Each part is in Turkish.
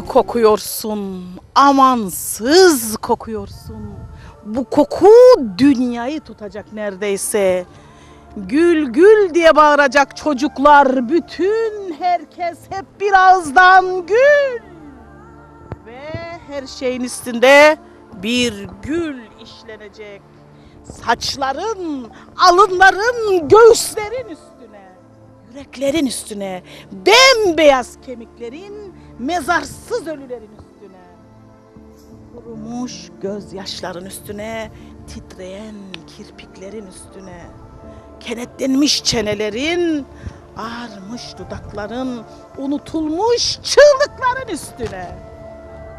Kokuyorsun, amansız kokuyorsun. Bu koku dünyayı tutacak neredeyse. Gül gül diye bağıracak çocuklar, bütün herkes hep bir ağızdan gül. Ve her şeyin üstünde bir gül işlenecek. Saçların, alınların, göğüslerin üstüne, yüreklerin üstüne, bembeyaz kemiklerin, mezarsız ölülerin üstüne. Kurumuş gözyaşların üstüne, titreyen kirpiklerin üstüne, kenetlenmiş çenelerin, ağarmış dudakların, unutulmuş çığlıkların üstüne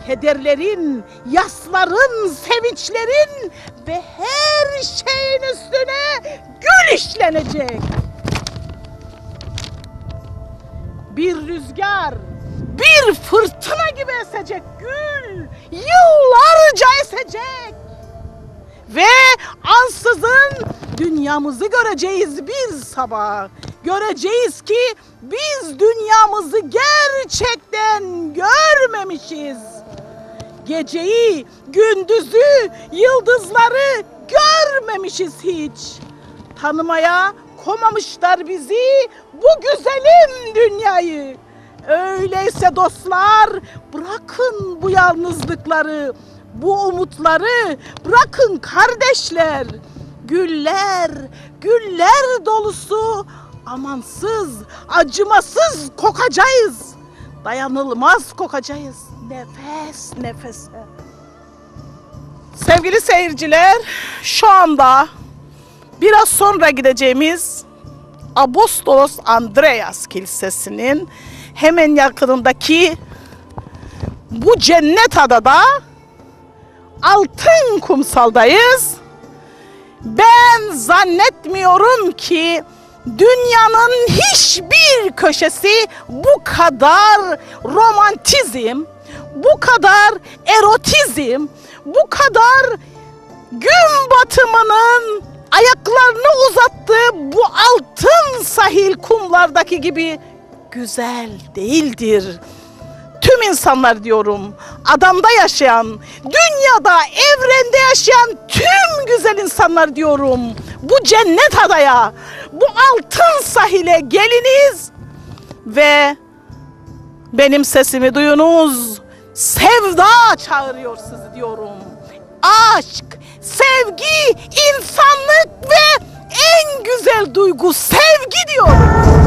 kederlerin, yasların, sevinçlerin ve her şeyin üstüne gül işlenecek. Bir rüzgar, bir fırtına gibi esecek gül, yıllarca esecek. Ve ansızın dünyamızı göreceğiz bir sabah. Göreceğiz ki biz dünyamızı gerçekten görmemişiz. Geceyi, gündüzü, yıldızları görmemişiz hiç. Tanımaya komamışlar bizi bu güzelim dünyayı. Öyleyse dostlar bırakın bu yalnızlıkları, bu umutları, bırakın kardeşler. Güller, güller dolusu amansız, acımasız kokacağız. Dayanılmaz kokacağız nefes nefese. Sevgili seyirciler, şu anda biraz sonra gideceğimiz Apostolos Andreas Kilisesi'nin hemen yakınındaki bu cennet adada altın kumsaldayız. Ben zannetmiyorum ki dünyanın hiçbir köşesi bu kadar romantizm, bu kadar erotizm, bu kadar gün batımının ayaklarını uzattığı bu altın sahil kumlardaki gibi güzel değildir. Tüm insanlar diyorum, adamda yaşayan, dünyada, evrende yaşayan tüm güzel insanlar diyorum. Bu cennet adaya, bu altın sahile geliniz ve benim sesimi duyunuz. Sevda çağırıyor sizi diyorum. Aşk, sevgi, insanlık ve en güzel duygu sevgi diyorum.